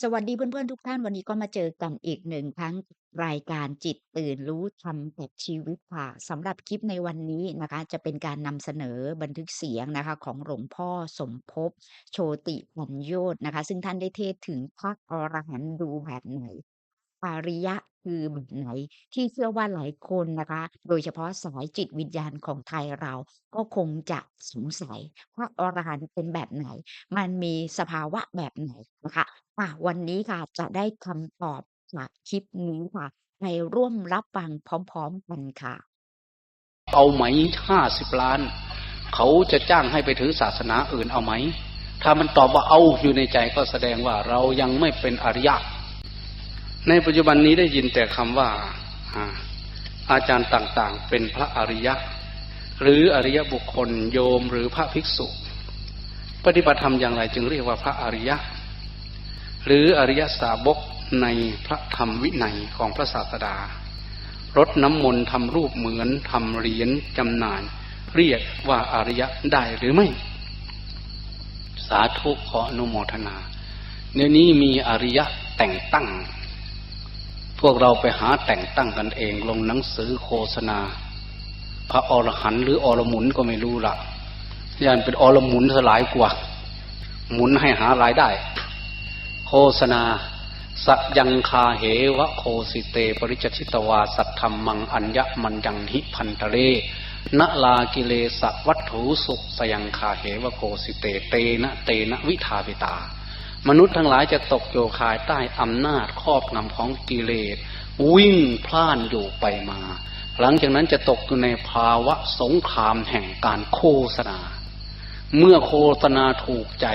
สวัสดีเพื่อนๆทุกท่านวันนี้ก็มาเจอกันอีกหนึ่งครั้งรายการจิตตื่นรู้ธรรมกับชีวิตค่ะสำหรับคลิปในวันนี้นะคะ จะเป็นการนำเสนอบันทึกเสียงนะคะ ของหลวงพ่อสมภพโชติปัญโยชน์นะคะ ซึ่งท่านได้เทศถึงพระอรหันต์ดูแบบไหนอริยะคือแบบไหนที่เชื่อว่าหลายคนนะคะ โดยเฉพาะสายจิตวิญญาณของไทยเราก็คงจะสงสัยพระอรหันต์เป็นแบบไหน มันมีสภาวะแบบไหนนะคะ อ่าวันนี้ค่ะจะได้คำตอบจากคลิปนี้ค่ะ ไปร่วมรับฟังพร้อม ๆ กันค่ะ เอาไหม50ล้าน เขาจะจ้างให้ไปถือศาสนาอื่นเอาไหม ถ้ามันตอบว่าเอาอยู่ในใจก็แสดงว่าเรายังไม่เป็นอริยะ ในปัจจุบันนี้ได้ยินแต่คำว่าอาอาจารย์ต่างๆ เป็นพระอริยะ หรืออริยบุคคลโยมหรือพระภิกษุ ปฏิบัติธรรมอย่างไรจึงเรียกว่าพระอริยะ หรืออริยสาวกในพระธรรมวินัยของพระศาสดารดน้ำมนต์ทำรูปเหมือนทำเหรียญจำหน่าย เรียกว่าอริยะได้หรือไม่ สาธุขออนุโมทนาเดี๋ยวนี้มีอริยะแต่งตั้ง พวกเราไปหาแต่งตั้งกันเองลงหนังสือโฆษณา พระอรหันต์หรืออรหมุนก็ไม่รู้ละยันเป็นอรหมุนสลายกว่า หมุนให้หารายได้ โฆษณาสัยังคาเหวะโคสิเตปริจชิตวาสัทธรรมังอัญญมันยังหิพันทะเลนะลากิเลสวัตถุสุขสยังคาเหวะโคสิเตเตนะเตนะวิทาวิตา มนุษย์ทั้งหลายจะตกโยคายใต้อำนาจครอบงำของกิเลส วิ่งพล่านอยู่ไปมา หลังจากนั้นจะตกอยู่ในภาวะสงครามแห่งการโฆษณา เมื่อโฆษณาถูกใจ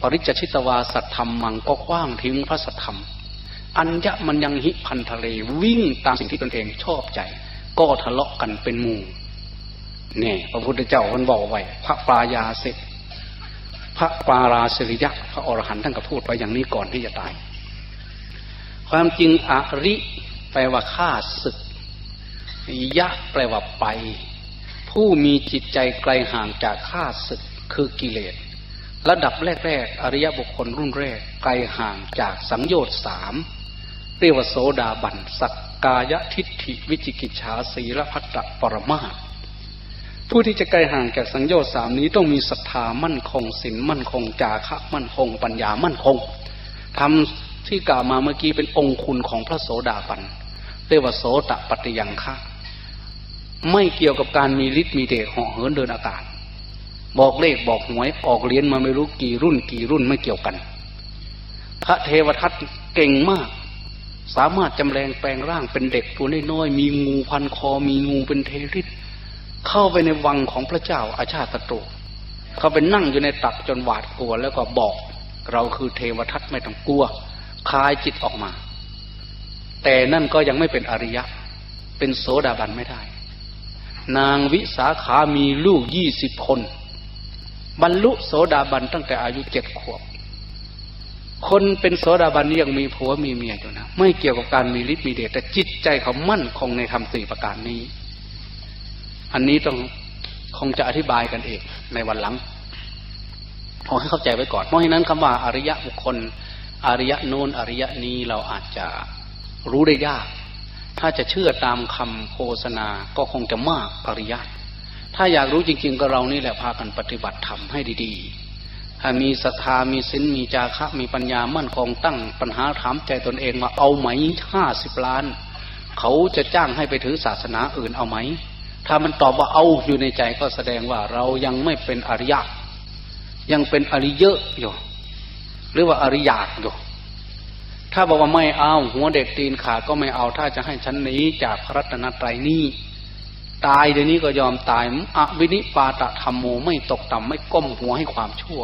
ปริจชิตวาสัทธรรมมังก็คว้างทิ้งพระสัทธรรม อัญญมันยังหิพันทะเล วิ่งตามสิ่งที่ตนเองชอบใจ ก็ทะเลาะกันเป็นหมู่เนี่ยพระพุทธเจ้าท่านบอกไว้ พระปรายาเสร็จพระปาราสิริยะพระอรหันต์ท่านก็พูดไปอย่างนี้ก่อนที่จะตาย ความจริงอริ แปลว่าข้าศึก ยะแปลว่าไป ผู้มีจิตใจไกลห่างจากข้าศึก คือกิเลสระดับแรกๆ อริยบุคคลรุ่นแรกไกลห่างจากสังโยชน์สามเรียกว่าโสดาบันสักกายทิฏฐิวิจิกิจฉาสีละพัตตปรมาผู้ที่จะไกลห่างจากสังโยชน์สามนี้ต้องมีศรัทธามั่นคงศีลมั่นคงจาคะมั่นคง ปัญญามั่นคงทำที่กล่าวมาเมื่อกี้เป็นองค์คุณของพระโสดาบันเรียกว่าโสตปฏิยังคะไม่เกี่ยวกับการมีฤทธิ์มีเดชหาะเหินเดินอากาศ บอกเลขบอกหวยออกเรียนมาไม่รู้กี่รุ่นกี่รุ่นไม่เกี่ยวกัน พระเทวทัตเก่งมาก สามารถจำแรงแปลงร่างเป็นเด็กตัวน้อยๆมีงูพันคอมีงูเป็นเทริษเข้าไปในวังของพระเจ้าอาชาติตรูเขาไปนั่งอยู่ในตักจนหวาดกลัวแล้วก็บอก เราคือเทวทัตไม่ต้องกลัวคลายจิตออกมา แต่นั่นก็ยังไม่เป็นอริยะ เป็นโสดาบันไม่ได้ นางวิสาขามีลูกยี่สิบคน บรรลุโสดาบันตั้งแต่อายุเจ็ดขวบ คนเป็นโสดาบันนี่ยังมีผัวมีเมียอยู่นะ ไม่เกี่ยวกับการมีฤทธิ์มีเดชแต่จิตใจเขามั่นคงในธรรมสี่ประการนี้ อันนี้ต้องคงจะอธิบายกันเองในวันหลังขอให้เข้าใจไว้ก่อน เพราะฉะนั้นคำว่าอริยะบุคคล อริยะโน้นอริยะนี้เราอาจจะรู้ได้ยาก ถ้าจะเชื่อตามคำโฆษณาก็คงจะมากอริยะ ถ้าอยากรู้จริง ๆ ก็เรานี่แหละพากันปฏิบัติธรรมให้ดีๆ ถ้ามีศรัทธามีศีลมีจาคะ มีปัญญามั่นคงตั้งปัญหาถามใจตนเองว่าเอาไหมห้าสิบล้าน เขาจะจ้างให้ไปถือศาสนาอื่นเอาไหม ถ้ามันตอบว่าเอาอยู่ในใจก็แสดงว่าเรายังไม่เป็นอริยะ ยังเป็นอริเยอะอยู่หรือว่าอริยากอยู่ถ้าบอกว่าไม่เอาหัวเด็กตีนขาดก็ไม่เอาถ้าจะให้ฉันหนีจากพระรัตนตรัยนี้ ตายเดี๋ยวนี้ก็ยอมตายอวินิปาตธรรมโมไม่ตกต่ำไม่ก้มหัวให้ความชั่ว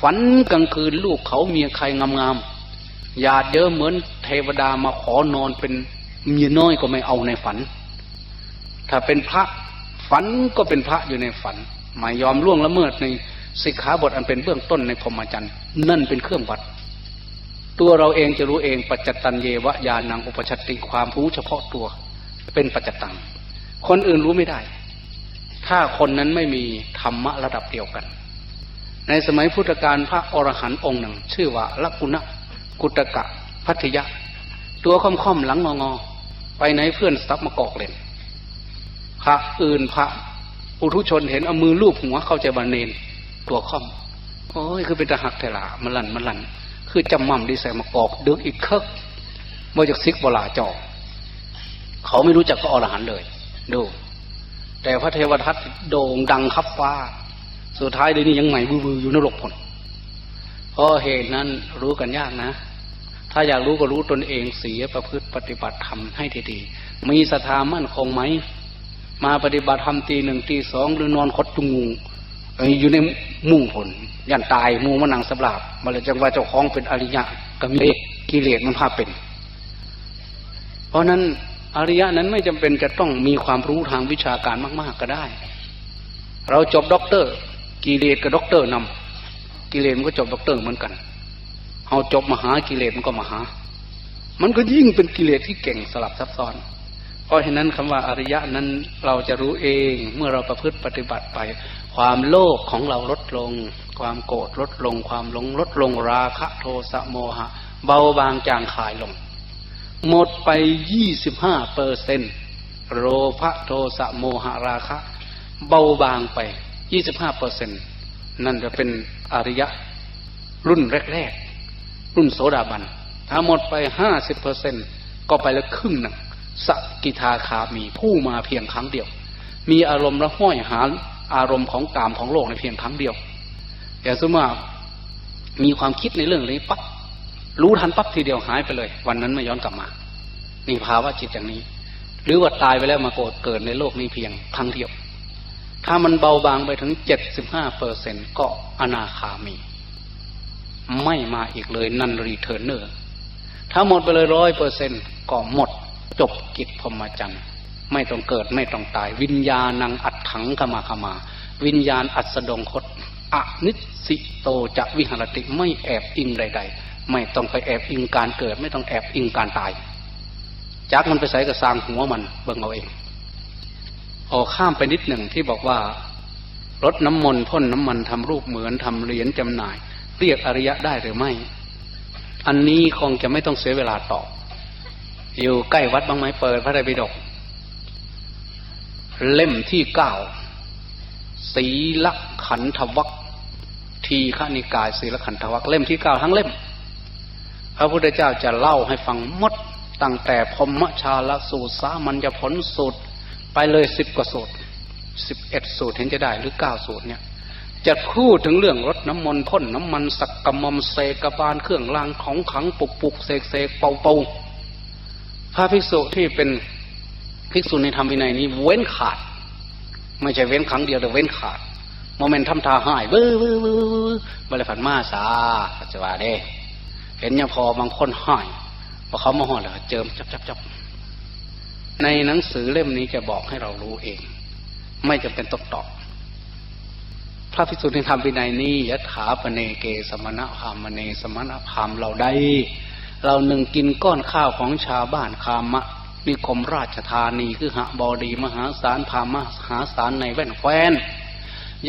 ฝันกลางคืนลูกเขาเมียใครงามๆหยาเยอะเหมือนเทวดามาขอนอนเป็นเมียน้อยก็ไม่เอาในฝัน ถ้าเป็นพระฝันก็เป็นพระอยู่ในฝันไม่ยอมล่วงละเมิดในสิกขาบทอันเป็นเบื้องต้นในพรหมจรรย์นั่นเป็นเครื่องวัด ตัวเราเองจะรู้เองปัจจตันเยวะยานังอุปชัตติความรู้เฉพาะตัว เป็นปัจจตัง คนอื่นรู้ไม่ได้ ถ้าคนนั้นไม่มีธรรมะระดับเดียวกัน ในสมัยพุทธกาลพระอรหันต์องค์หนึ่ง ชื่อว่าลักุณะกุตกะ พัทยะ ตัวค่อมๆหลังงองอๆไปไหนเพื่อนซับมากอกเล่นพระอื่นพระอุทุชนเห็นเอามือลูบหัวเข้าใจบานเนน ตัวค่อมโอ้ยคือเป็นตะหักแต่ละมันลันมันลัน คือจำมั่มดีใส่มากอกเดึกอีกเคิกเมื่อจากซิกบลาจอเขาไม่รู้จักพระอรหันต์เลย ดู แต่พระเทวทัตโด่งดังคับฟ้า สุดท้ายเดี๋ยวนี้ยังใหม่บือๆอยู่นรกผลเพราะเหตุนั้นรู้กันยากนะ ถ้าอยากรู้ก็รู้ตนเองเสียประพฤติปฏิบัติธรรมให้ดีๆมีศรัทธามั่นคงไหม มาปฏิบัติธรรมตีหนึ่งตีสองหรือนอนคดจุงงูอยู่ในมุ่งผล ยันตายมูมันนังสลาบมาเลยจังว่าเจ้าของเป็นอริยะก็มีกิเลสมันพาเป็น เพราะนั้น อริยะนั้นไม่จำเป็นจะต้องมีความรู้ทางวิชาการมาก ๆก็ได้ เราจบด็อกเตอร์ กิเลสกับด็อกเตอร์นำกิเลสมันก็จบด็อกเตอร์เหมือนกันเราจบมหากิเลสมันก็มหา มันก็ยิ่งเป็นกิเลสที่เก่งสลับซับซ้อน เพราะฉะนั้นคำว่าอริยะนั้นเราจะรู้เองเมื่อเราประพฤติปฏิบัติไป ความโลภของเราลดลง ความโกรธลดลง ความหลงลดลงราคะโทสะโมหะ เบาบางจางคายลง หมดไปยี่สิบห้าเปอร์เซนโลภะโทสะโมหะราคะ เบาบางไปยี่สิบห้าเปอร์เซนนั่นจะเป็นอริยะ รุ่นแรกๆ รุ่นโสดาบัน ถ้าหมดไปห้าสิบเปอร์เซนก็ไปแล้วครึ่งหนึ่งสกิทาคามีผู้มาเพียงครั้งเดียว มีอารมณ์ละห้อยหาอารมณ์ของกามของโลกในเพียงครั้งเดียวอย่าสมมติมีความคิดในเรื่องนี้ปั๊บ รู้ทันปั๊บทีเดียวหายไปเลย วันนั้นไม่ย้อนกลับมา นี่ภาวะจิตอย่างนี้ หรือว่าตายไปแล้วมาโกรธเกิดในโลกนี้เพียงครั้งเดียว ถ้ามันเบาบางไปถึงเจ็ดสิบห้าเปอร์เซ็นก็อนาคามี ไม่มาอีกเลยนันรีเทอร์เนอร์ถ้าหมดไปเลยร้อยเปอร์เซ็นก็หมดจบกิจพรหมจรรย์ไม่ต้องเกิดไม่ต้องตาย วิญญาณังอัดถังขมาขมา วิญญาณอัดสดงคตอนิสิโตจะวิหารติไม่แอบอิงใด ๆ ไม่ต้องไปแอบอิงการเกิด ไม่ต้องแอบอิงการตายจักมันไปใส่กระซางหัวมันเบิ่งเอาเองออกข้ามไปนิดหนึ่งที่บอกว่ารถน้ำมนต์พ่นน้ำมันทำรูปเหมือนทำเหรียญจำหน่าย เรียกอริยะได้หรือไม่ อันนี้คงจะไม่ต้องเสียเวลาตอบอยู่ใกล้วัดบ้างไหมเปิดพระไตรปิฎกเล่มที่เก้าศีลขันธวัคทีฆนิกายศีลขันธวัคเล่มที่เก้าทั้งเล่ม พระพุทธเจ้าจะเล่าให้ฟังหมดตั้งแต่พรหมชาลสูตรสามัญญผลสูตร ไปเลยสิบกว่าสูตรสิบเอ็ดสูตรเห็นจะได้หรือเก้าสูตรเนี่ย จะพูดถึงเรื่องรถน้ำมนต์พ่นน้ำมันสักกะมมเสกบาลเครื่องรางของขังปุกปุกเสกเสกเป่าเป่าพระภิกษุที่เป็นภิกษุในธรรมวินัยนี้เว้นขาด ไม่ใช่เว้นครั้งเดียวแต่เว้นขาดโมเมนต์ทำทาหายเบ้อเบ้อเบ้อเบ้อเบลฝันมาสาปัจจุบันเด้ ห็นยังพอบางคนหายพอเขามาห่อดแล้วเจิมจับจับจับในหนังสือเล่มนี้จะบอกให้เรารู้เอง ไม่จำเป็นต้องตอบพระภิกษุในธรรมวินัยนี้ยถาปเนเกสมณะพามเนสมณะพามเราได้ เราหนึ่งกินก้อนข้าวของชาวบ้านคามะนิคมราชธานีคือหะบอดีมหาศาลพามหาศาลในแว่นแคว้น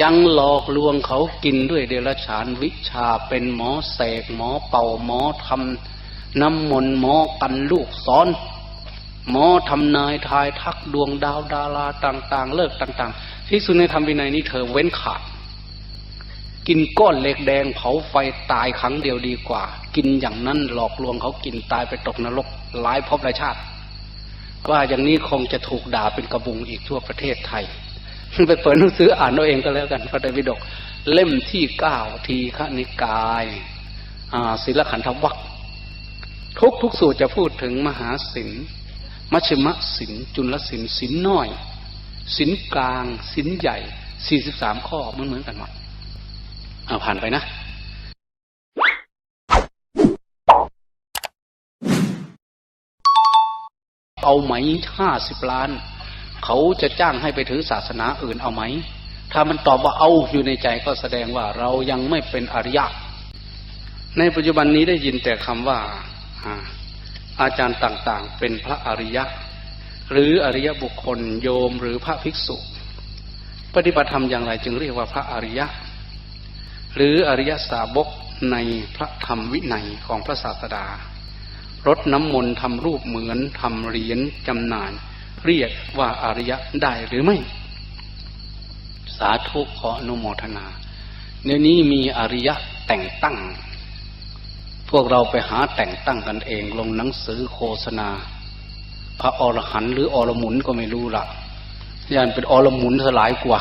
ยังหลอกลวงเขากินด้วยเดรัจฉานวิชาเป็นหมอเสกหมอเป่าหมอทำน้ำมนต์หมอกันลูกซ้อน หมอทำนายทายทักดวงดาวดาราต่าง ๆ เลิกต่าง ๆ ที่สุดในธรรมวินัยนี้เธอเว้นขาด กินก้อนเหล็กแดงเผาไฟตายครั้งเดียวดีกว่า กินอย่างนั้นหลอกลวงเขากินตายไปตกนรกหลายภพหลายชาติ ว่าอย่างนี้คงจะถูกด่าเป็นกระบุงอีกทั่วประเทศไทย ไปเปิดหนังสืออ่านเอาเองก็แล้วกันพระไตรปิฎกเล่มที่เก้าทีฆนิกายศิลขันธวัคทุกทุกสูตรจะพูดถึงมหาศิลมัชมะศิลจุลศิลศิลน้อยศิลกลางศิลใหญ่สี่สิบสามข้อเหมือนเหมือนกันหมดเอาผ่านไปนะเอาไหมห้าสิบล้าน เขาจะจ้างให้ไปถือศาสนาอื่นเอาไหม ถ้ามันตอบว่าเอาอยู่ในใจก็แสดงว่าเรายังไม่เป็นอริยะ ในปัจจุบันนี้ได้ยินแต่คำว่าอาจารย์ต่างๆ เป็นพระอริยะ หรืออริยบุคคลโยมหรือพระภิกษุ ปฏิบัติธรรมอย่างไรจึงเรียกว่าพระอริยะ หรืออริยสาวกในพระธรรมวินัยของพระศาสดารดน้ำมนต์ทำรูปเหมือนทำเหรียญจำหน่าย เรียกว่าอริยะได้หรือไม่ สาธุขออนุโมทนาเดี๋ยวนี้มีอริยะแต่งตั้ง พวกเราไปหาแต่งตั้งกันเองลงหนังสือโฆษณา พระอรหันต์หรืออรหมุนก็ไม่รู้ละยันเป็นอรหมุนสลายกว่า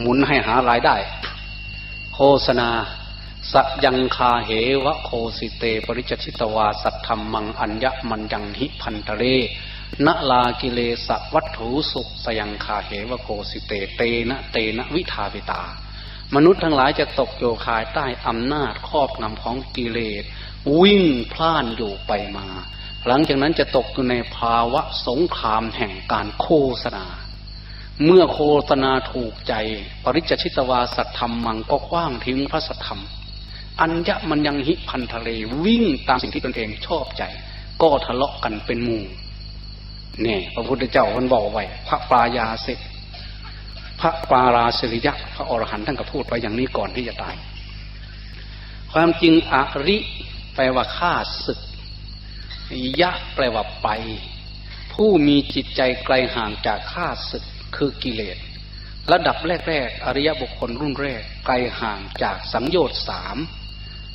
หมุนให้หารายได้ โฆษณาสยังคาเหวะโคสิเต ปริจชิตวา สัทธรรมัง อัญญมันยังหิพันตะเร นลากิเลสวัตถุสุขสยังคาเหวโคสิเตเตนะเตนะวิทาปิตา มนุษย์ทั้งหลายจะตกโยคายใต้อำนาจครอบงำของกิเลส วิ่งพล่านอยู่ไปมา หลังจากนั้นจะตกอยู่ในภาวะสงครามแห่งการโฆษณา เมื่อโฆษณาถูกใจ ปริจจชิตวาสัทธรรมมังก็คว้างทิ้งพระสัทธรรม อัญญะมันยังหิพันทะเลวิ่งตามสิ่งที่ตนเองชอบใจ ก็ทะเลาะกันเป็นหมู่ นี่พระพุทธเจ้าท่านบอกไว้พระปลายาเสร็จพระปาราสิริยะพระอรหันต์ท่านก็พูดไปอย่างนี้ก่อนที่จะตาย ความจริงอริแปลว่าฆ่าศึก ยะแปลว่าไป ผู้มีจิตใจไกลห่างจากข้าศึกคือกิเลสระดับแรก ๆ อริยบุคคลรุ่นแรก ไกลห่างจากสังโยชน์สาม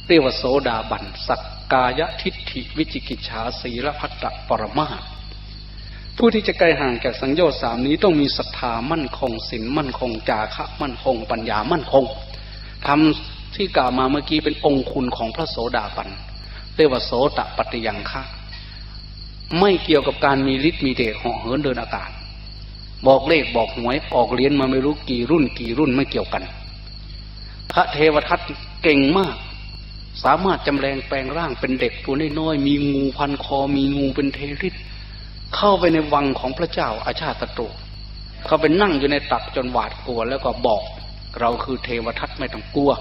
เรียกว่าโสดาบันสักกายทิฏฐิวิจิกิจฉาสีละพัตตปรมาท ผู้ที่จะไกลห่างจากสังโยชน์สามนี้ต้องมีศรัทธามั่นคงศีลมั่นคงจาคะมั่นคง ปัญญามั่นคงทำที่กล่าวมาเมื่อกี้เป็นองคุณของพระโสดาบันเรียกว่าโสตปฏิยังคะไม่เกี่ยวกับการมีฤทธิ์มีเดชเหาะเหินเดินอากาศ บอกเลขบอกหวยออกเรียนมาไม่รู้กี่รุ่นกี่รุ่นไม่เกี่ยวกัน พระเทวทัตเก่งมาก สามารถจำแรงแปลงร่างเป็นเด็กตัวน้อยๆมีงูพันคอมีงูเป็นเทริษ เข้าไปในวังของพระเจ้าอาชาติศัตรูเขาไปนั่งอยู่ในตักจนหวาดกลัว แล้วก็บอก เราคือเทวทัตไม่ต้องกลัว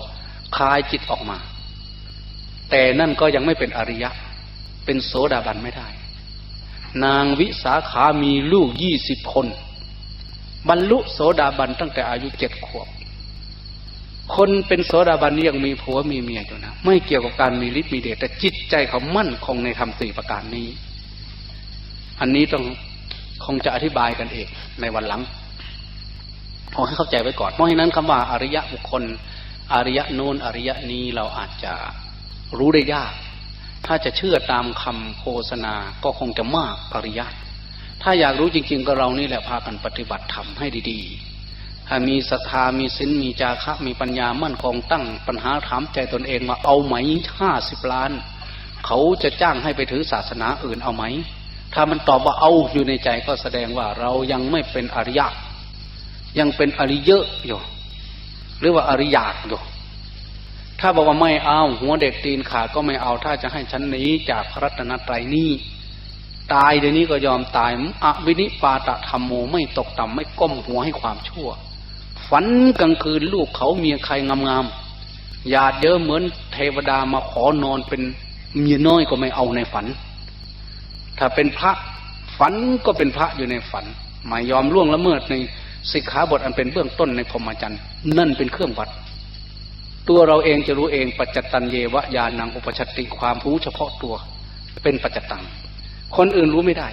คลายจิตออกมา แต่นั่นก็ยังไม่เป็นอริยะ เป็นโสดาบันไม่ได้ นางวิสาขามีลูกยี่สิบคน บรรลุโสดาบันตั้งแต่อายุเจ็ดขวบคนเป็นโสดาบันนี่ยังมีผัวมีเมียอยู่นะ ไม่เกี่ยวกับการมีฤทธิ์มีเดชแต่จิตใจเขามั่นคงในธรรมสี่ประการนี้ อันนี้ต้องคงจะอธิบายกันเองในวันหลังขอให้เข้าใจไว้ก่อน เพราะฉะนั้นคำว่าอริยะบุคคล อริยะโน้นอริยะนี้เราอาจจะรู้ได้ยาก ถ้าจะเชื่อตามคำโฆษณาก็คงจะมากอริยะ ถ้าอยากรู้จริง ๆ ก็เรานี่แหละพากันปฏิบัติธรรมให้ดีๆถ้ามีศรัทธามีศีลมีจาคะมีปัญญามั่นคงตั้งปัญหาถามใจตนเองว่าเอาไหมห้าสิบล้าน เขาจะจ้างให้ไปถือศาสนาอื่นเอาไหม ถ้ามันตอบว่าเอาอยู่ในใจก็แสดงว่าเรายังไม่เป็นอริยะ ยังเป็นอริเยอะอยู่หรือว่าอริยาตอยู่ถ้าบอกว่าไม่เอาหัวเด็กตีนขาดก็ไม่เอา ถ้าจะให้ฉันหนีจากพระรัตนตรัยนี่ตายเดี๋ยวนี้ก็ยอมตายอวินิปาตธรรมโมไม่ตกต่ำไม่ก้มหัวให้ความชั่ว ฝันกลางคืนลูกเขาเมียใครงามๆหยาดเยอะเหมือนเทวดามาขอนอนเป็นเมียน้อยก็ไม่เอาในฝัน ถ้าเป็นพระฝันก็เป็นพระอยู่ในฝันไม่ยอมล่วงละเมิดในสิกขาบทอันเป็นเบื้องต้นในพรหมจรรย์นั่นเป็นเครื่องวัด ตัวเราเองจะรู้เองปัจจตันเยวะญาณังอุปชตติความรู้เฉพาะตัว เป็นปัจจตัง คนอื่นรู้ไม่ได้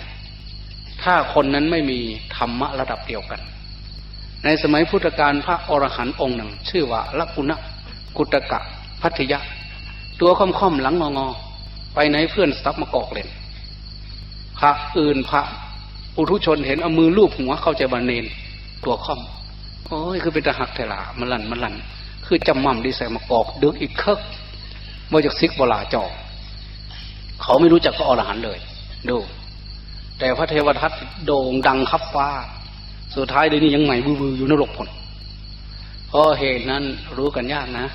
ถ้าคนนั้นไม่มีธรรมะระดับเดียวกัน ในสมัยพุทธกาลพระอรหันต์องค์หนึ่ง ชื่อว่าลักุณะกุตกะ พัทยะ ตัวค่อมๆหลังงอๆไปไหนเพื่อนซับมากอกเล่น ระอื่นพระอุทุชนเห็นเอามือลูบหัวเข้าใจบันเนนตัวค่อม โอ้ยคือเป็นตะหักเทลามันลันมันลัน คือจำมั่มดีใส่มากอกเดือกอีกเคิกมาจากซิกบลาจอเขาไม่รู้จักพระอรหันเลย ดู แต่พระเทวทัตโด่งดังคับฟ้า สุดท้ายเดี๋ยวนี้ยังไงวือๆอยู่นรกผลเพราะเหตุนั้นรู้กันยากนะ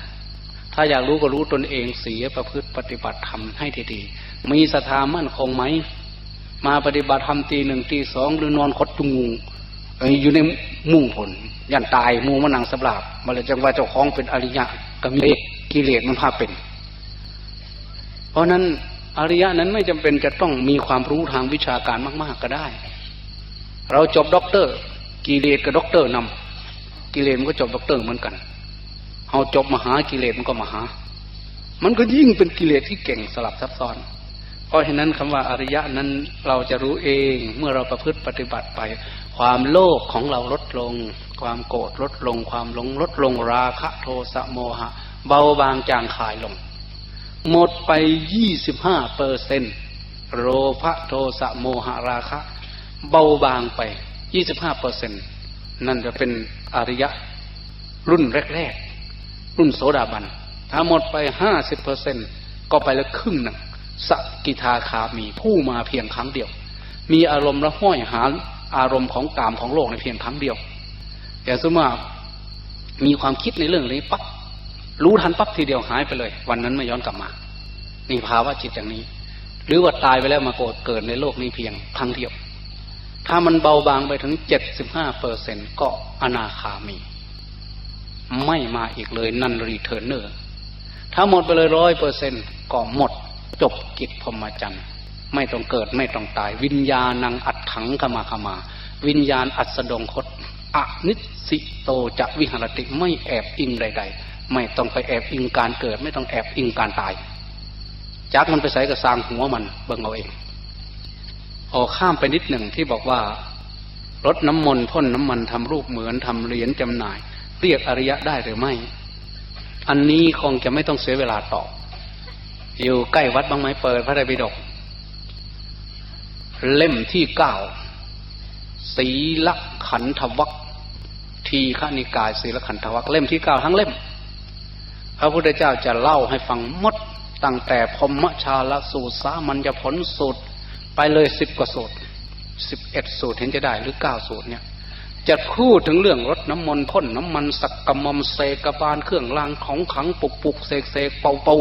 ถ้าอยากรู้ก็รู้ตนเองเสียประพฤติปฏิบัติธรรมให้ดีๆมีศรัทธามั่นคงไหม มาปฏิบัติธรรมตีหนึ่งตีสองหรือนอนคดจุงงูอยู่ในมุ่งผล ยันตายมูมันนังสลาบมาเลยจังว่าเจ้าของเป็นอริยะก็มีกิเลสมันพาเป็น เพราะนั้นอริยะนั้นไม่จำเป็นจะต้องมีความรู้ทางวิชาการมาก ๆก็ได้ เราจบด็อกเตอร์ กิเลสกับด็อกเตอร์นำกิเลสมันก็จบด็อกเตอร์เหมือนกันเราจบมหากิเลสมันก็มหา มันก็ยิ่งเป็นกิเลสที่เก่งสลับซับซ้อน เพราะฉะนั้นคำว่าอริยะนั้นเราจะรู้เองเมื่อเราประพฤติปฏิบัติไป ความโลภของเราลดลง ความโกรธลดลง ความหลงลดลงราคะโทสะโมหะ เบาบางจางคายลง หมดไปยี่สิบห้าเปอร์เซนโลภะโทสะโมหะราคะ เบาบางไปยี่สิบห้าเปอร์เซนนั่นจะเป็นอริยะรุ่นแรกๆ รุ่นโสดาบัน ถ้าหมดไปห้าสิบเปอร์เซนก็ไปแล้วครึ่งหนึ่ง สกิทาคามีผู้มาเพียงครั้งเดียว มีอารมณ์ละห้อยหาอารมณ์ของกามของโลกในเพียงครั้งเดียวอย่สมมติว่ามีความคิดในเรื่องนี้ปั๊บรู้ทันปั๊บทีเดียวหายไปเลย วันนั้นไม่ย้อนกลับมา นี่ภาวะจิตอย่างนี้ หรือว่าตายไปแล้วมาโกรธเกิดในโลกนี้เพียงครั้งเดียว ถ้ามันเบาบางไปถึงเจ็ดสิบห้าเปอร์เซ็นก็อนาคามี ไม่มาอีกเลยนันรีเทอร์เนอร์ถ้าหมดไปเลยร้อยเปอร์เซ็นก็หมด จบกิจพรหมจรรย์ไม่ต้องเกิดไม่ต้องตาย วิญญาณังอัดถังขมาขมา วิญญาณอัดสดงคตอนิสิโตจะวิหารติไม่แอบอิงใด ๆ ไม่ต้องไปแอบอิงการเกิด ไม่ต้องแอบอิงการตายจักมันไปใส่กับสางหัวมันเบิ่งเอาเองออกข้ามไปนิดหนึ่งที่บอกว่ารดน้ำมนต์พ่นน้ำมันทำรูปเหมือนทำเหรียญจำหน่าย เรียกอริยะได้หรือไม่ อันนี้คงจะไม่ต้องเสียเวลาตอบ อยู่ใกล้วัดบางไม้เปิดพระไตรปิฎกเล่มที่เก้าศีลขันธวัคทีฆนิกายศีลขันธวัคเล่มที่เก้าทั้งเล่ม พระพุทธเจ้าจะเล่าให้ฟังหมดตั้งแต่พมชาลสูตรสามัญญผลสูตร ไปเลยสิบกว่าสูตรสิบเอ็ดสูตรเห็นจะได้หรือเก้าสูตรเนี่ย จะพูดถึงเรื่องรถน้ำมนต์พ่นน้ำมันสักกะมอมเสกบาลเครื่องรางของขังปุกปุกเสกเสกเป่าเป่า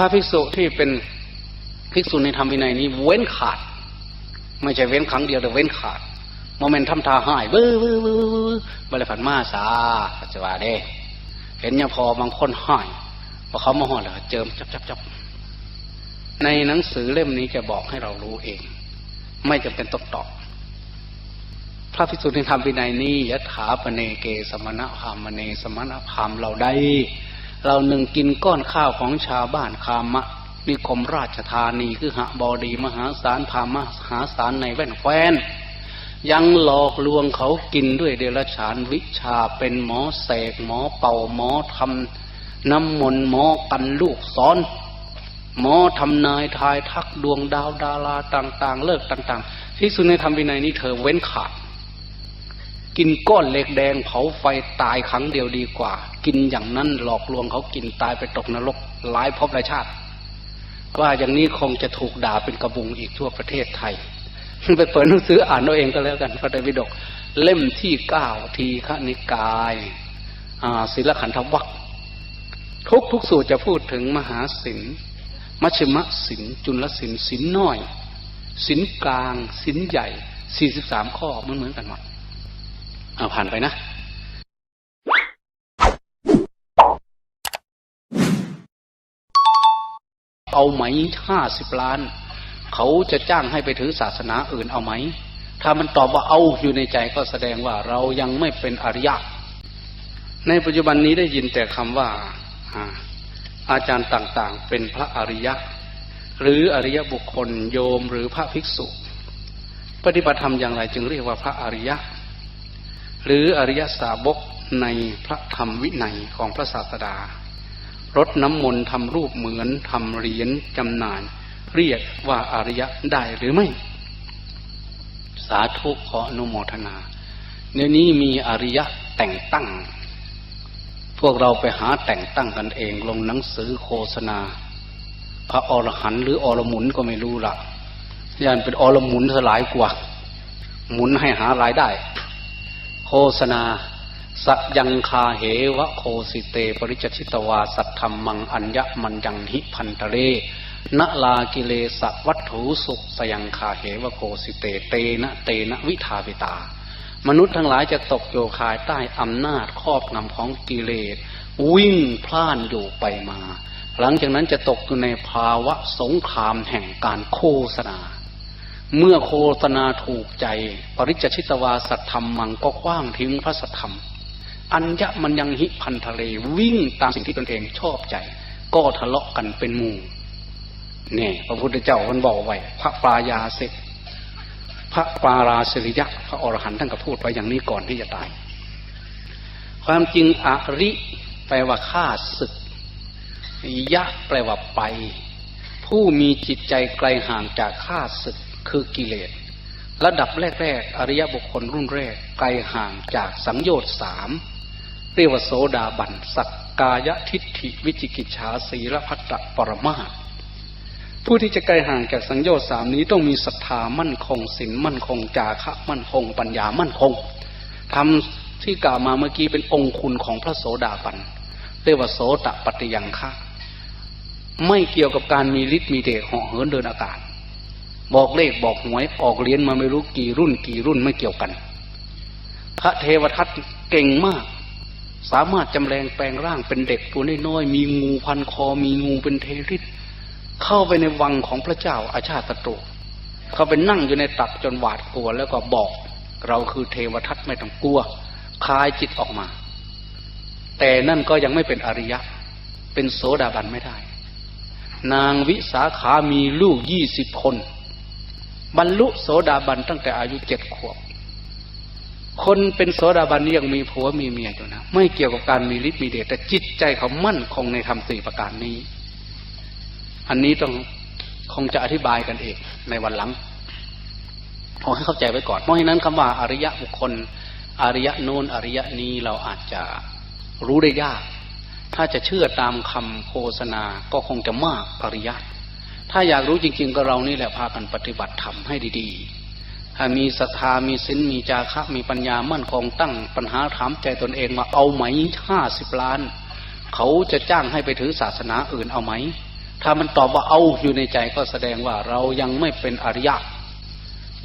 พระภิกษุที่เป็นภิกษุในธรรมวินัยนี้ เว้นขาด ไม่ใช่เว้นครั้งเดียวแต่เว้นขาดโมเมนต์ทำทาหายเบ้อเบ้อเบ้อบริฝันมาสาปัจจุบันเด้เห็นเนี่ยพอบางคนหายพอเขามาหอดแล้วเจิมจับจับจับในหนังสือเล่มนี้จะบอกให้เรารู้เอง ไม่จำเป็นต้องตอบพระภิกษุในธรรมวินัยนี้ยถาปเนเกสมณะพามเนสมณะพามเราได้ เราหนึ่งกินก้อนข้าวของชาวบ้านคามะนิคมราชธานีคือหะบอดีมหาศาลพามหาศาลในแว่นแควนยังหลอกลวงเขากินด้วยเดรัจฉานวิชาเป็นหมอเสกหมอเป่าหมอทำน้ำมนต์หมอกันลูกซ้อน หมอทำนายทายทักดวงดาวดาราต่าง ๆ เลิกต่าง ๆ ที่สุดในธรรมวินัยนี้เธอเว้นขาด กินก้อนเหล็กแดงเผาไฟตายครั้งเดียวดีกว่า กินอย่างนั้นหลอกลวงเขากินตายไปตกนรกหลายภพหลายชาติ ว่าอย่างนี้คงจะถูกด่าเป็นกระบุงอีกทั่วประเทศไทย ไปเปิดหนังสืออ่านเอาเองก็แล้วกันพระไตรปิฎกเล่มที่เก้าทีฆนิกายศิลขันธวัคทุกทุกสูตรจะพูดถึงมหาศิลมัชฌิมศิลจุลศิลศิลน้อยศิลกลางศิลใหญ่สี่สิบสามข้อเหมือนเหมือนกันหมด เอาผ่านไปนะเอาไหมห้าสิบล้าน เขาจะจ้างให้ไปถือศาสนาอื่นเอาไหม ถ้ามันตอบว่าเอาอยู่ในใจก็แสดงว่าเรายังไม่เป็นอริยะ ในปัจจุบันนี้ได้ยินแต่คำว่า อาจารย์ต่างๆ เป็นพระอริยะ หรืออริยบุคคลโยมหรือพระภิกษุ ปฏิบัติธรรมอย่างไรจึงเรียกว่าพระอริยะ หรืออริยสาวกในพระธรรมวินัยของพระศาสดารดน้ำมนต์ทำรูปเหมือนทำเหรียญจำนายเรียกว่าอริยะได้หรือไม่ สาธุขออนุโมทนาในนี้มีอริยะแต่งตั้ง พวกเราไปหาแต่งตั้งกันเองลงหนังสือโฆษณา พระอรหันต์หรืออรหมุนก็ไม่รู้ละยันเป็นอรหมุนสลายกว่า หมุนให้หารายได้ โฆษณาสัยังคาเหวะโคสิเต ปริจชิตวา สัทธรรมังอัญญมันยังหิพันตะเรณลากิเลสวัตถุสุขสยังคาเหวะโคสิเต เตนะเตนะวิทาวิตา มนุษย์ทั้งหลายจะตกโยคายใต้อำนาจครอบงำของกิเลส วิ่งพล่านอยู่ไปมา หลังจากนั้นจะตกอยู่ในภาวะสงครามแห่งการโฆษณา เมื่อโฆษณาถูกใจ ปริจชิตวาสัทธรรมมังก็คว้างทิ้งพระสัทธรรม อัญญะมันยังหิพันทะเลวิ่งตามสิ่งที่ตนเองชอบใจ ก็ทะเลาะกันเป็นหมู่เนี่ยพระพุทธเจ้าท่านบอกไว้พระปรายาสิพระปาราสิริยะ พระอรหันต์ท่านก็พูดไปอย่างนี้ก่อนที่จะตาย ความจริงอริแปลว่าข้าศึก ยะแปลว่าไป ผู้มีจิตใจไกลห่างจากข้าศึก คือกิเลส ระดับแรกๆ อริยบุคคลรุ่นแรกไกลห่างจากสังโยชน์สามเรียกว่าโสดาบันสักกายทิฏฐิวิจิกิจฉาสีรพัตตปรมาผู้ที่จะไกลห่างจากสังโยชน์สามนี้ต้องมีศรัทธามั่นคงศีลมั่นคงจาคะมั่นคง ปัญญามั่นคงทำที่กล่าวมาเมื่อกี้เป็นองค์คุณของพระโสดาบันเรียกว่าโสตปฏิยังคะไม่เกี่ยวกับการมีฤทธิ์มีเดชหาะเหินเดินอากาศ บอกเลขบอกหวยออกเรียนมาไม่รู้กี่รุ่นกี่รุ่นไม่เกี่ยวกัน พระเทวทัตเก่งมาก สามารถจำแรงแปลงร่างเป็นเด็กตัวน้อยๆมีงูพันคอมีงูเป็นเทริษเข้าไปในวังของพระเจ้าอาชาติตรูเขาไปนั่งอยู่ในตักจนหวาดกลัวแล้วก็บอก เราคือเทวทัตไม่ต้องกลัวคลายจิตออกมา แต่นั่นก็ยังไม่เป็นอริยะ เป็นโสดาบันไม่ได้ นางวิสาขามีลูกยี่สิบคน บรรลุโสดาบันตั้งแต่อายุเจ็ดขวบ คนเป็นโสดาบันนี่ยังมีผัวมีเมียอยู่นะ ไม่เกี่ยวกับการมีฤทธิ์มีเดชแต่จิตใจเขามั่นคงในธรรมสี่ประการนี้ อันนี้ต้องคงจะอธิบายกันเองในวันหลังขอให้เข้าใจไว้ก่อน เพราะฉะนั้นคำว่าอริยะบุคคล อริยะโน้นอริยะนี้เราอาจจะรู้ได้ยาก ถ้าจะเชื่อตามคำโฆษณาก็คงจะมากอริยะ ถ้าอยากรู้จริง ๆ ก็เรานี่แหละพากันปฏิบัติธรรมให้ดีๆ ถ้ามีศรัทธามีศีลมีจาคะมีปัญญามั่นคงตั้งปัญหาถามใจตนเองมาเอาไหมห้าสิบล้าน เขาจะจ้างให้ไปถือศาสนาอื่นเอาไหม ถ้ามันตอบว่าเอาอยู่ในใจก็แสดงว่าเรายังไม่เป็นอริยะ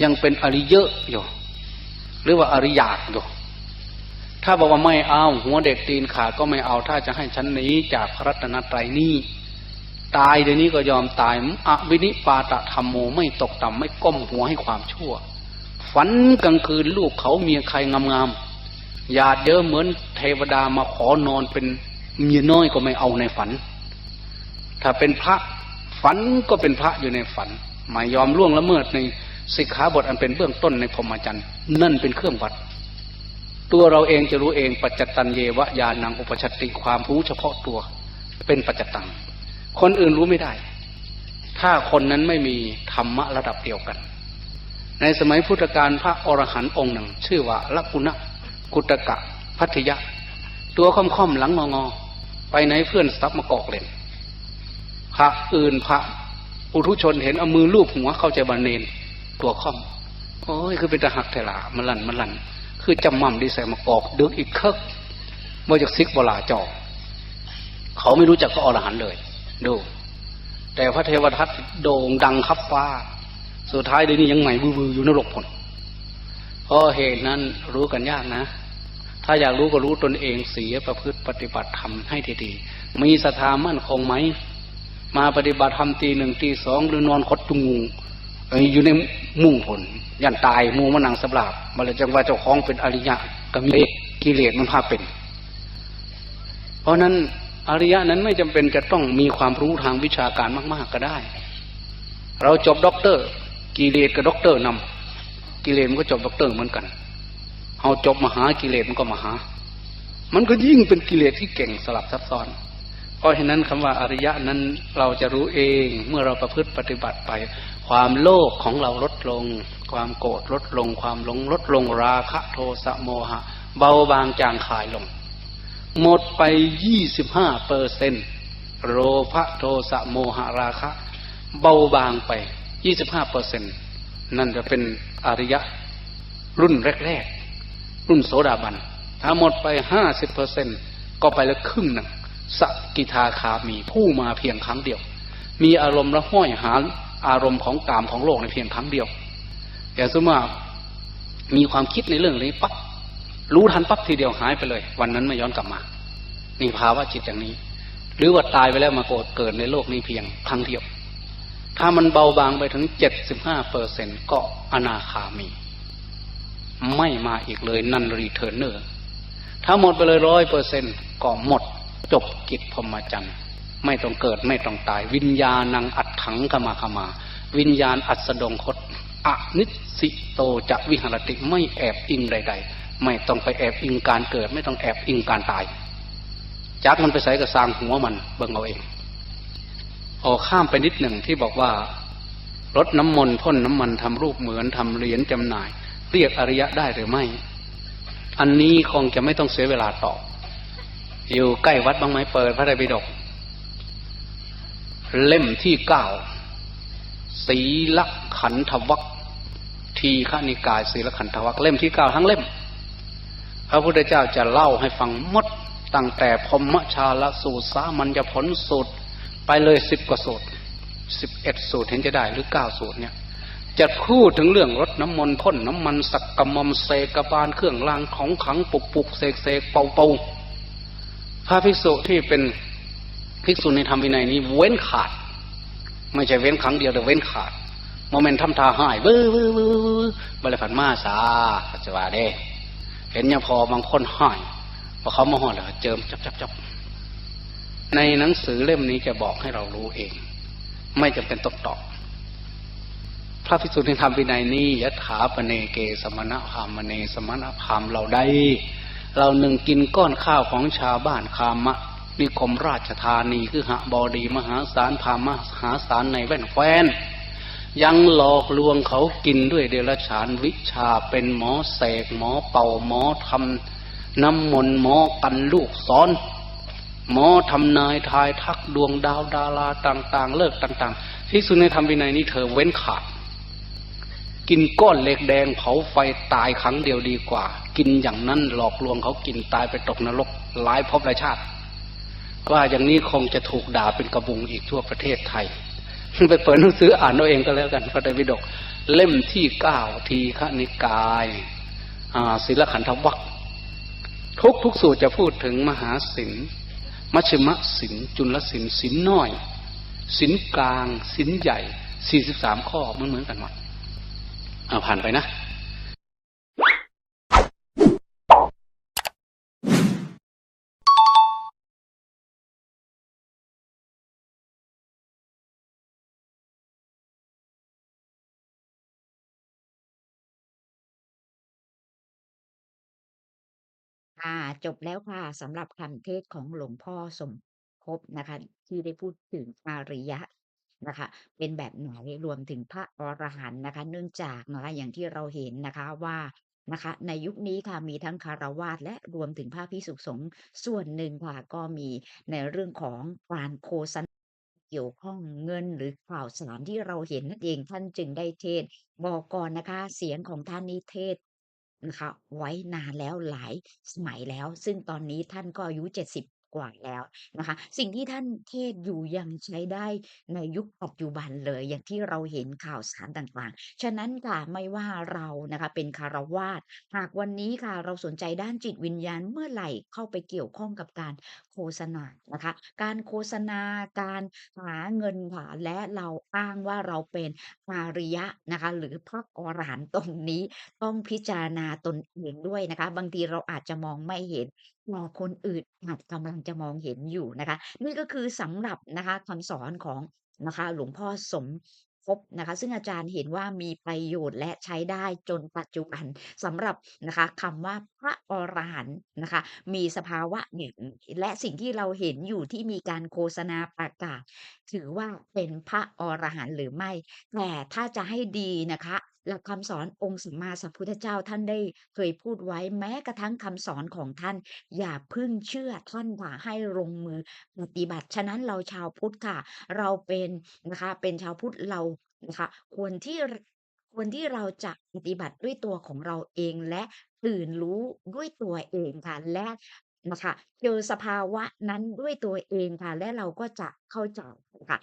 ยังเป็นอริเยอะอยู่หรือว่าอริยาตอยู่ถ้าบอกว่าไม่เอาหัวเด็กตีนขาดก็ไม่เอาถ้าจะให้ฉันหนีจากพระรัตนตรัยนี่ ตายเดี๋ยวนี้ก็ยอมตายอวินิปาตะธรรมโมไม่ตกต่ำไม่ก้มหัวให้ความชั่ว ฝันกลางคืนลูกเขาเมียใครงามๆหยาดเยอะเหมือนเทวดามาขอนอนเป็นเมียน้อยก็ไม่เอาในฝัน ถ้าเป็นพระฝันก็เป็นพระอยู่ในฝันไม่ยอมล่วงละเมิดในสิกขาบทอันเป็นเบื้องต้นในพรหมจรรย์นั่นเป็นเครื่องวัด ตัวเราเองจะรู้เองปัจจตันเยวะญาณังอุปชตติความรู้เฉพาะตัว เป็นปัจจตัง คนอื่นรู้ไม่ได้ ถ้าคนนั้นไม่มีธรรมะระดับเดียวกัน ในสมัยพุทธกาลพระอรหันต์องค์หนึ่ง ชื่อว่าลักุณะกุตกะ พัทยะ ตัวค่อมๆหลังงองอไปไหนเพื่อนซับมากอกเล่นพระอื่นพระปุถุชนเห็นเอามือลูบหัวเข้าใจบันเนน ตัวค่อม โอ้ยคือเป็นตะหักเถลามันลันมันลัน คือจำมั่มดีใส่มากอกเดือกอีกเคิกมาจากซิกบลาจอเขาไม่รู้จักพระอรหันต์เลย ดู แต่พระเทวทัตโด่งดังคับฟ้า สุดท้ายเดี๋ยวนี้ยังไงวือๆอยู่นรกผลเพราะเหตุนั้นรู้กันยากนะ ถ้าอยากรู้ก็รู้ตนเองเสียประพฤติปฏิบัติธรรมให้ดีๆมีศรัทธามั่นคงไหม มาปฏิบัติธรรมตีหนึ่งตีสองหรือนอนคดจุงงูอยู่ในมุ่งผล ยันตายมูมะนังสลาบมาเลยจังว่าเจ้าของเป็นอริยะก็มีกิเลสมันพาเป็น เพราะนั้น อริยะนั้นไม่จำเป็นจะต้องมีความรู้ทางวิชาการมาก ๆก็ได้ เราจบด็อกเตอร์ กิเลสกับด็อกเตอร์นำกิเลสมันก็จบด็อกเตอร์เหมือนกันเอาจบมหากิเลสมันก็มหา มันก็ยิ่งเป็นกิเลสที่เก่งสลับซับซ้อน เพราะฉะนั้นคำว่าอริยะนั้นเราจะรู้เองเมื่อเราประพฤติปฏิบัติไป ความโลภของเราลดลง ความโกรธลดลง ความหลงลดลงราคะโทสะโมหะ เบาบางจางคายลง หมดไปยี่สิบห้าเปอร์เซนโลภะโทสะโมหะราคะ เบาบางไปยี่สิบห้าเปอร์เซนนั่นจะเป็นอริยะรุ่นแรกๆ รุ่นโสดาบัน ถ้าหมดไปห้าสิบเปอร์เซนก็ไปล้วครึ่งหนึ่งสกิทาคามีผู้มาเพียงครั้งเดียว มีอารมณ์ละห้อยหาอารมณ์ของกามของโลกในเพียงครั้งเดียวอย่างสมมติมีความคิดในเรื่องนี้ปั๊บ รู้ทันปั๊บทีเดียวหายไปเลย วันนั้นไม่ย้อนกลับมา นี่ภาวะจิตอย่างนี้ หรือว่าตายไปแล้วมาโกรธเกิดในโลกนี้เพียงครั้งเดียว ถ้ามันเบาบางไปถึงเจ็ดสิบห้าเปอร์เซ็นก็อนาคามี ไม่มาอีกเลยนันรีเทิร์เนอร์ถ้าหมดไปเลยร้อยเปอร์เซ็นก็หมดจบกิจพรหมจรรย์ไม่ต้องเกิดไม่ต้องตาย วิญญาณังอัดถังขมาขมา วิญญาณอัดสดงคตอนิสิโตจะวิหรติไม่แอบอิงใด ๆ ไม่ต้องไปแอบอิงการเกิด ไม่ต้องแอบอิงการตายจักมันไปใส่กระสางหัวมันเบิ่งเอาเองออกข้ามไปนิดหนึ่งที่บอกว่ารดน้ำมนต์พ่นน้ำมันทำรูปเหมือนทำเหรียญจำหน่าย เรียกอริยะได้หรือไม่ อันนี้คงจะไม่ต้องเสียเวลาตอบอยู่ใกล้วัดบางไม้เปิดพระไตรปิฎกเล่มที่เก้าศีลขันธวัคทีฆนิกายศีลขันธวัคเล่มที่เก้าทั้งเล่ม ระพุทธเจ้าจะเล่าให้ฟังหมดตั้งแต่พมชาลสูตรสามัญญผลสูตร ไปเลยสิบกว่าสูตรสิบเอ็ดสูตรเห็นจะได้หรือเก้าสูตรเนี่ยจะพูดถึงเรื่องรถน้ำมนต์พ่นน้ำมันสักกะมอมเสกบาลเครื่องรางของขังปุกปุกเสกเสกเป่าเป่าพระภิกษุที่เป็นภิกษุในธรรมวินัยนี้เว้นขาด ไม่ใช่เว้นครั้งเดียวแต่เว้นขาดโมเมนต์ทำทาหายเบ้อเบ้อเบ้อบ้อบริฝันมาสาปัจจุบันเด้ เห็นยังพอบางคนหายพอเขามาหอดแล้วเจิมจับจับจับในหนังสือเล่มนี้จะบอกให้เรารู้เอง ไม่จำเป็นต้องตอบพระภิกษุในธรรมวินัยนี้ยถาปเนเกสมณพามเนสมณพามเราได้ เราหนึ่งกินก้อนข้าวของชาวบ้านคามะนิคมราชธานีคือหะบอดีมหาศาลพามหาศาลในแว่นแคว้น ยังหลอกลวงเขากินด้วยเดรัจฉานวิชาเป็นหมอเสกหมอเป่าหมอทำน้ำมนต์หมอกันลูกซ้อน หมอทำนายทายทักดวงดาวดาราต่าง ๆ เลิกต่าง ๆ ที่สุดในธรรมวินัยนี้เธอเว้นขาด กินก้อนเหล็กแดงเผาไฟตายครั้งเดียวดีกว่า กินอย่างนั้นหลอกลวงเขากินตายไปตกนรกหลายภพหลายชาติว่าอย่างนี้คงจะถูกด่าเป็นกระบุงอีกทั่วประเทศไทย ไปเปิดหนังสืออ่านเอาเองก็แล้วกันพระไตรปิฎกเล่มที่เก้าทีฆนิกายศิลขันธวัคทุกทุกสูตรจะพูดถึงมหาศิลมัชฌิมศิลจุลศิลศิลน้อยศิลกลางศิลใหญ่สี่สิบสามข้อเหมือนเหมือนกันหมดเอาผ่านไปนะ ค่ะจบแล้วค่ะ สำหรับคำเทศน์ของหลวงพ่อสมภพนะคะ ที่ได้พูดถึงอริยะนะคะ เป็นแบบไหน รวมถึงพระอรหันต์นะคะ เนื่องจากนะคะ อย่างที่เราเห็นนะคะว่านะคะ ในยุคนี้ค่ะ มีทั้งคารวาสและรวมถึงพระภิกษุสงฆ์ ส่วนหนึ่งค่ะ ก็มีในเรื่องของการโฆษณา เกี่ยวข้องเงินหรือข่าวสารที่เราเห็นนั่นเอง ท่านจึงได้เทศน์ บอกก่อนนะคะ เสียงของท่านนี้เทศน์ นะคะ ไว้นานแล้วหลายสมัยแล้ว ซึ่งตอนนี้ท่านก็อายุ 70 กว่าแล้วนะคะ สิ่งที่ท่านเทศอยู่ยังใช้ได้ในยุคปัจจุบันเลย อย่างที่เราเห็นข่าวสารต่างๆ ฉะนั้นค่ะไม่ว่าเรานะคะเป็นคารวาสหากวันนี้ค่ะเราสนใจด้านจิตวิญญาณเมื่อไหร่เข้าไปเกี่ยวข้องกับการโฆษณานะคะ การโฆษณาการหาเงินค่ะและเราอ้างว่าเราเป็นอริยะนะคะ หรือพระอรหันต์ตรงนี้ต้องพิจารณาตนเองด้วยนะคะ บางทีเราอาจจะมองไม่เห็น แต่คนอื่นอาจกำลังจะมองเห็นอยู่นะคะ นี่ก็คือสำหรับนะคะคำสอนของนะคะหลวงพ่อสมภพนะคะ ซึ่งอาจารย์เห็นว่ามีประโยชน์และใช้ได้จนปัจจุบันสำหรับนะคะคำว่าพระอรหันต์นะคะ มีสภาวะหนึ่งและสิ่งที่เราเห็นอยู่ที่มีการโฆษณาประกาศถือว่าเป็นพระอรหันต์หรือไม่ แต่ถ้าจะให้ดีนะคะหลักคำสอนองค์สัมมาสัมพุทธเจ้าท่านได้เคยพูดไว้แม้กระทั่งคำสอนของท่าน อย่าพึ่งเชื่อท่านค่ะให้ลงมือปฏิบัติ ฉะนั้นเราชาวพุทธค่ะ เราเป็นนะคะเป็นชาวพุทธเรานะคะควรที่ควรที่เราจะปฏิบัติด้วยตัวของเราเองและตื่นรู้ด้วยตัวเองค่ะและ นะคะ เจอสภาวะนั้นด้วยตัวเองค่ะ และเราก็จะเข้าใจค่ะ